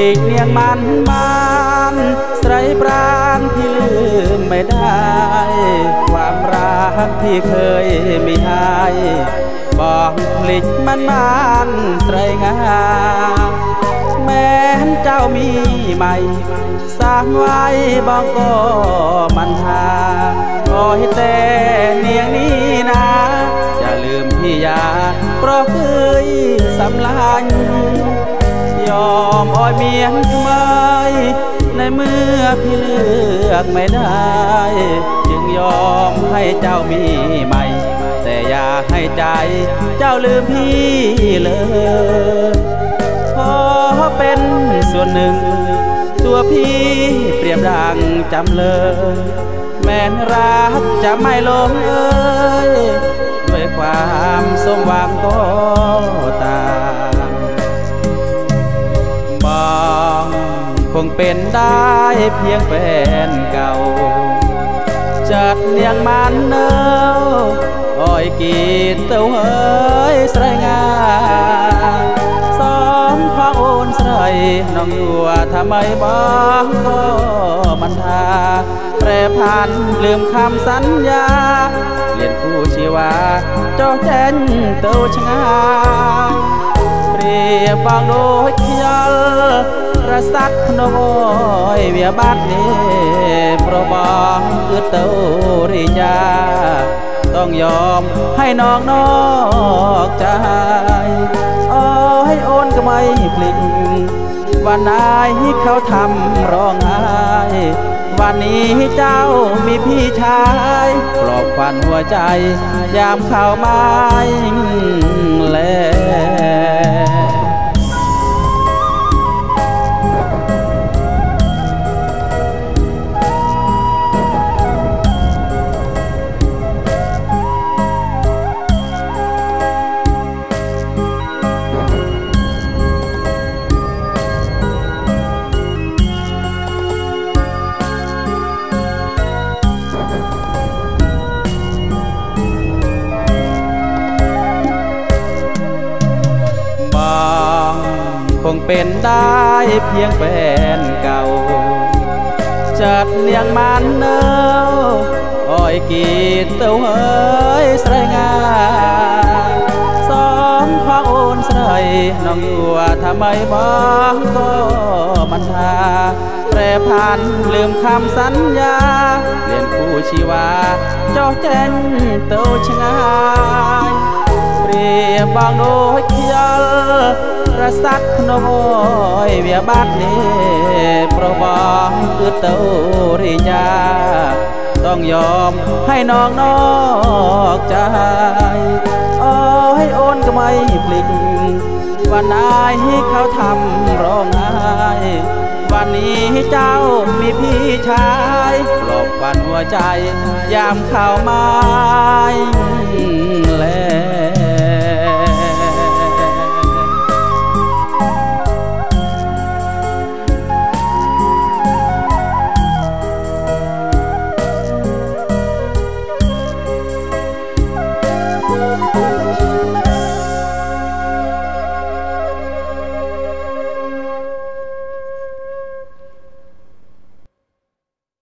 េកនាងបានបានស្រីប្រានភីលឺមេដាយความรักที่เคยมีให้បងភ្លេចមិនបាន ใหม่สร้างไว้บองก็มันหาขอให้แต่เนียงนี้นะอย่าลืมพี่ยา เพราะเคยสำลังยอมอ้อยเมียนทำไมในเมื่อพี่เลือกไม่ได้ จึงยอมให้เจ้ามีใหม่ แต่อย่าให้ใจเจ้าลืมพี่เลยขอเป็นส่วนหนึ่ง พี่เปรียบดังจำเลย แม้นรักจะไม่ลงเอ้ยด้วยความสมหวังก็ตามบางคงเป็นได้เพียงแฟนเก่า จัดเนียงมันเนออ้อยกี ญญาเปลี่ยนผู้ชีวาเจ้าแจนเต้าชงาเปรียบบางโดยขยลระสัดนอยเวียบัดนี้โปรบองคือเต้าริยา ต้องยอมให้น้องนอกใจอ้อยโอนก็ไม่พลิง วันนายเขาทำร้องไห้วันนี้เจ้ามีพี่ชายปลอบควันหัวใจ ยามเข้าไม่แล คงเป็นได้เพียงแฟนเก่า จัดเนียงมันเนออ้อยกีดเต้าเฮ้ยใส่งาสองพระโอนใส่น้องอยู่ทำไมบ้างก็มันทาแปรพันลืมคำสัญญาเปลี่ยนผู้ชีวาเจ้าแจ้งเต้าชงาย เปรี ยบบางโดยขยลระสัดนอยเวียบัดนี้ปรบองคือเต้าริยาต้องยอมให้น้องนอกใจอ้อยโอนก็ไม่พลิงวันนายเขาทำร้องไห้วันนี้เจ้ามีพี่ชายปลอบวันหัวใจยามเข้าไม้